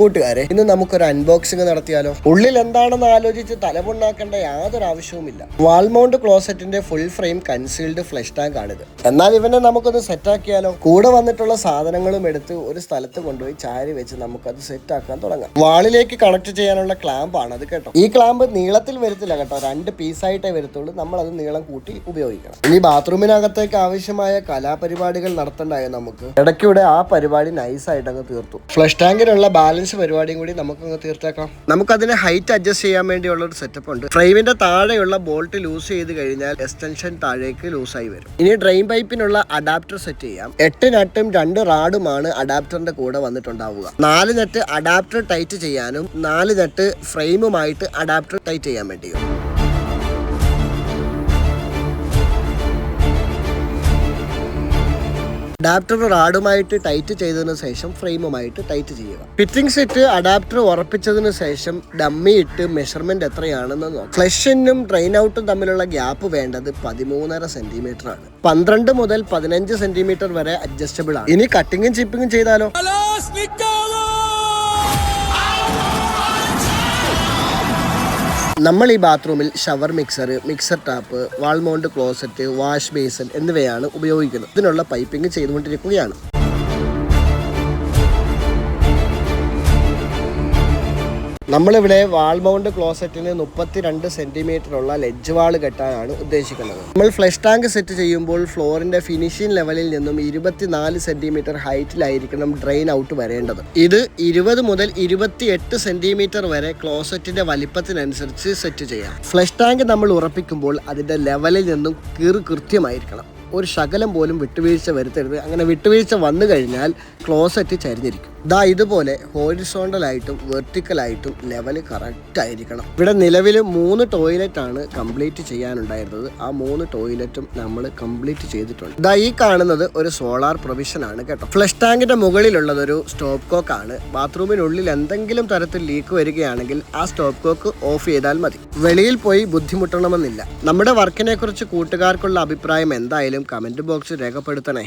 കൂട്ടുകാരെ ഇന്ന് നമുക്കൊരു അൺബോക്സിംഗ് നടത്തിയാലോ? ഉള്ളിൽ എന്താണെന്ന് ആലോചിച്ച് തലമുണ്ടാക്കേണ്ട യാതൊരു ആവശ്യവുമില്ല. Wall mount ക്ലോസറ്റിന്റെ full frame concealed flush tank ആണിത്. എന്നാൽ ഇവനെ നമുക്കൊന്ന് സെറ്റ് ആക്കിയാലോ? കൂടെ വന്നിട്ടുള്ള സാധനങ്ങളും എടുത്ത് ഒരു സ്ഥലത്ത് കൊണ്ടുപോയി ചാരി വെച്ച് നമുക്കത് സെറ്റ് ആക്കാൻ തുടങ്ങാം. വാളിലേക്ക് കണക്ട് ചെയ്യാനുള്ള ക്ലാമ്പ് ആണ് അത് കേട്ടോ. ഈ ക്ലാമ്പ് നീളത്തിൽ വരത്തില്ല കേട്ടോ. രണ്ട് പീസായിട്ടേ വരത്തുള്ളൂ. നമ്മൾ അത് നീളം കൂട്ടി ഉപയോഗിക്കണം. ഇനി ബാത്റൂമിനകത്തേക്ക് ആവശ്യമായ കലാപരിപാടികൾ നടത്തണ്ടായോ നമുക്ക്? ഇടയ്ക്കൂടെ ആ പരിപാടി നൈസ് ആയിട്ടൊക്കെ തീർത്തു. ഫ്ലഷ് ടാങ്കിനുള്ള ബാലൻസ് പരിപാടിയും കൂടി നമുക്ക് അങ്ങ് തീർത്തേക്കാം. നമുക്കതിനെ ഹൈറ്റ് അഡ്ജസ്റ്റ് ചെയ്യാൻ വേണ്ടിയുള്ള ഒരു സെറ്റപ്പ് ഉണ്ട്. ഫ്രെയിമിന്റെ താഴെയുള്ള ബോൾട്ട് ലൂസ് ചെയ്ത് കഴിഞ്ഞാൽ എക്സ്റ്റൻഷൻ താഴേക്ക് ലൂസായി വരും. ഇനി ഡ്രെയിൻ പൈപ്പിനുള്ള അഡാപ്റ്റർ സെറ്റ് ചെയ്യാം. എട്ട് നട്ടും രണ്ട് റാഡുമാണ് അഡാപ്റ്ററിന്റെ കൂടെ വന്നിട്ടുണ്ടാവുക. നാല് നട്ട് അഡാപ്റ്റർ ടൈറ്റ് ചെയ്യാനും നാല് നട്ട് ഫ്രെയിമുമായിട്ട് അഡാപ്റ്റർ ടൈറ്റ് ചെയ്യാൻ വേണ്ടിയും അഡാപ്റ്റർ റാഡുമായിട്ട് ടൈറ്റ് ചെയ്തതിനു ശേഷം ഫ്രെയിമുമായിട്ട് ടൈറ്റ് ചെയ്യുക. ഫിറ്റിംഗ് സെറ്റ് അഡാപ്റ്റർ ഉറപ്പിച്ചതിന് ശേഷം ഡമ്മി ഇട്ട് മെഷർമെന്റ് എത്രയാണെന്ന് നോക്കാം. ഫ്ലഷനും ട്രെയിൻ ഔട്ടും തമ്മിലുള്ള ഗ്യാപ്പ് വേണ്ടത് പതിമൂന്നര സെന്റിമീറ്റർ ആണ്. പന്ത്രണ്ട് മുതൽ പതിനഞ്ച് സെന്റിമീറ്റർ വരെ അഡ്ജസ്റ്റബിൾ ആണ്. ഇനി കട്ടിങ്ങും ചിപ്പിങ്ങും ചെയ്താലോ? നമ്മൾ ഈ ബാത്റൂമിൽ shower mixer mixer tap wall mount closet wash basin എന്നിവയാണ് ഉപയോഗിക്കുന്നത്. ഇതിനുള്ള പൈപ്പിംഗ് ചെയ്തുകൊണ്ടിരിക്കുകയാണ്. നമ്മളിവിടെ വാൾ മൗണ്ട് ക്ലോസറ്റിന് മുപ്പത്തിരണ്ട് സെന്റിമീറ്റർ ഉള്ള ലെജ് വാൾ കെട്ടാനാണ് ഉദ്ദേശിക്കുന്നത്. നമ്മൾ ഫ്ലഷ് ടാങ്ക് സെറ്റ് ചെയ്യുമ്പോൾ ഫ്ലോറിന്റെ ഫിനിഷിംഗ് ലെവലിൽ നിന്നും ഇരുപത്തിനാല് സെന്റിമീറ്റർ ഹൈറ്റിലായിരിക്കണം ഡ്രെയിൻ ഔട്ട് വരേണ്ടത്. ഇത് ഇരുപത് മുതൽ ഇരുപത്തി എട്ട് സെന്റിമീറ്റർ വരെ ക്ലോസറ്റിന്റെ വലിപ്പത്തിനനുസരിച്ച് സെറ്റ് ചെയ്യാം. ഫ്ലഷ് ടാങ്ക് നമ്മൾ ഉറപ്പിക്കുമ്പോൾ അതിന്റെ ലെവലിൽ നിന്നും കീറ് കൃത്യമായിരിക്കണം. ഒരു ശകലം പോലും വിട്ടുവീഴ്ച വരുത്തരുത്. അങ്ങനെ വിട്ടുവീഴ്ച വന്നു കഴിഞ്ഞാൽ ക്ലോസറ്റ് ചരിഞ്ഞിരിക്കും. ദാ ഇതുപോലെ ഹോറിസോണ്ടലായിട്ടും വെർട്ടിക്കലായിട്ടും ലെവൽ കറക്റ്റ് ആയിരിക്കണം ഇവിടെ നിലവിൽ മൂന്ന് ടോയ്ലറ്റ് ആണ് കംപ്ലീറ്റ് ചെയ്യാനുണ്ടായിരുന്നത്. ആ മൂന്ന് ടോയ്ലറ്റും നമ്മൾ കംപ്ലീറ്റ് ചെയ്തിട്ടുണ്ട്. ദാ ഈ കാണുന്നത് ഒരു സോളാർ പ്രൊവിഷൻ ആണ് കേട്ടോ. ഫ്ലഷ് ടാങ്കിന്റെ മുകളിലുള്ളത് ഒരു സ്റ്റോപ്പ് കോക്ക് ആണ്. ബാത്റൂമിനുള്ളിൽ എന്തെങ്കിലും തരത്തിൽ ലീക്ക് വരികയാണെങ്കിൽ ആ സ്റ്റോപ്പ് കോക്ക് ഓഫ് ചെയ്താൽ മതി. വെളിയിൽ പോയി ബുദ്ധിമുട്ടണമെന്നില്ല. നമ്മുടെ വർക്കിനെ കുറിച്ച് കൂട്ടുകാർക്കുള്ള അഭിപ്രായം എന്തായാലും കമന്റ് ബോക്സിൽ രേഖപ്പെടുത്തണേ.